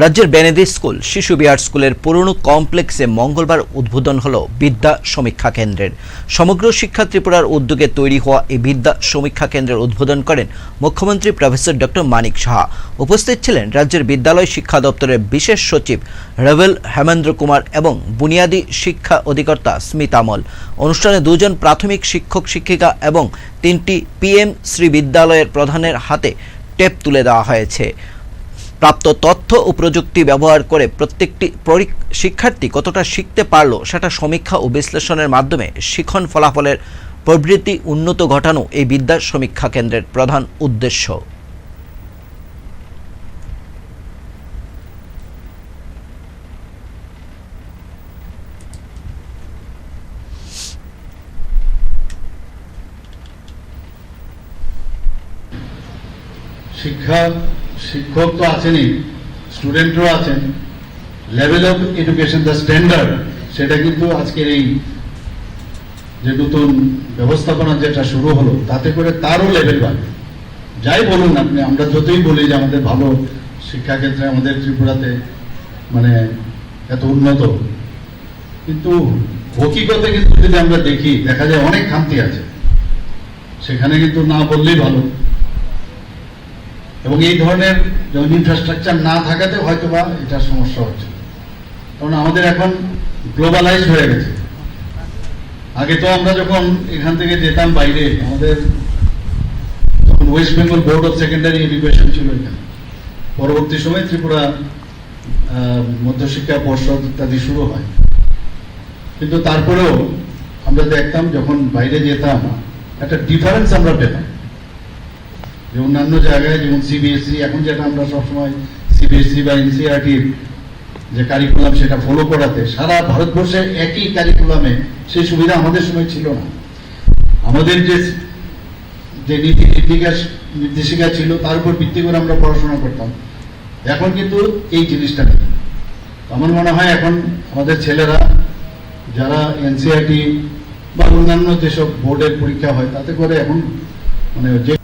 রাজ্যের বেনেদি স্কুল, শিশু বিহার স্কুলের পুরনো কমপ্লেক্সে মঙ্গলবার উদ্বোধন হল বিদ্যা সমীক্ষা কেন্দ্রের। সমগ্র শিক্ষা ত্রিপুরার উদ্যোগে তৈরি হওয়া এই বিদ্যা সমীক্ষা কেন্দ্রের উদ্বোধন করেন মুখ্যমন্ত্রী প্রফেসর ডক্টর মানিক সাহা। উপস্থিত ছিলেন রাজ্যের বিদ্যালয় শিক্ষা দপ্তরের বিশেষ সচিব রেভেল হেমেন্দ্র কুমার এবং বুনিয়াদী শিক্ষা অধিকর্তা স্মিতামল অনুষ্ঠানে দুজন প্রাথমিক শিক্ষক, শিক্ষিকা এবং তিনটি পিএম শ্রী বিদ্যালয়ের প্রধানের হাতে টেপ তুলে দেওয়া হয়েছে। প্রাপ্ত তথ্য ও প্রযুক্তি ব্যবহার করে প্রত্যেকটি শিক্ষার্থী কতটা শিখতে পারল সেটা সমীক্ষা ও বিশ্লেষণের মাধ্যমে শিখন ফলাফলের প্রবৃত্তি উন্নত ঘটানো এই বিদ্যা সমীক্ষা কেন্দ্রের প্রধান উদ্দেশ্য। শিক্ষা শিক্ষক তো আছেনই স্টুডেন্টরাও আছেন। Level of education the standard সেটা কিন্তু আজকের এই যে নতুন ব্যবস্থাপনা যেটা শুরু হলো, তাতে করে তারও লেভেল বাড়বে। যাই বলুন আপনি, আমরা যতই বলি যে আমাদের ভালো শিক্ষাক্ষেত্রে আমাদের ত্রিপুরাতে মানে এত উন্নত, কিন্তু হকিকতে কিন্তু যদি আমরা দেখি, দেখা যায় অনেক খামতি আছে। সেখানে কিন্তু না বললেই ভালো। এবং এই ধরনের যেমন ইনফ্রাস্ট্রাকচার না থাকাতে হয়তো বা এটা সমস্যা হচ্ছে। কারণ আমাদের এখন গ্লোবালাইজ হয়ে গেছে। আগে তো আমরা যখন এখান থেকে যেতাম বাইরে, আমাদের তখন West Bengal Board of Secondary Education ছিল এখানে। পরবর্তী সময় ত্রিপুরা মধ্যশিক্ষা পর্ষদ ইত্যাদি শুরু হয়। কিন্তু তারপরেও আমরা দেখতাম যখন বাইরে যেতাম, একটা ডিফারেন্স আমরা পেতাম। যে অন্যান্য জায়গায়, যেমন সিবিএসসি এখন যেটা আমরা সবসময় সিবিএসসি বা এনসিআরটি যে কারিকুলাম সেটা ফলো করাতে, সারা ভারতবর্ষে একই কারিকুলামে সেই সুবিধা আমাদের সময় ছিল না। আমাদের যে যে নীতি নির্দিকাস নির্দেশিকা ছিল, তার উপর ভিত্তি করে আমরা পড়াশোনা করতাম। এখন কিন্তু এই জিনিসটা আমার মনে হয় এখন আমাদের ছেলেরা, যারা এনসিআরটি বা অন্যান্য যেসব বোর্ডের পরীক্ষা হয়, তাতে করে এখন মানে যে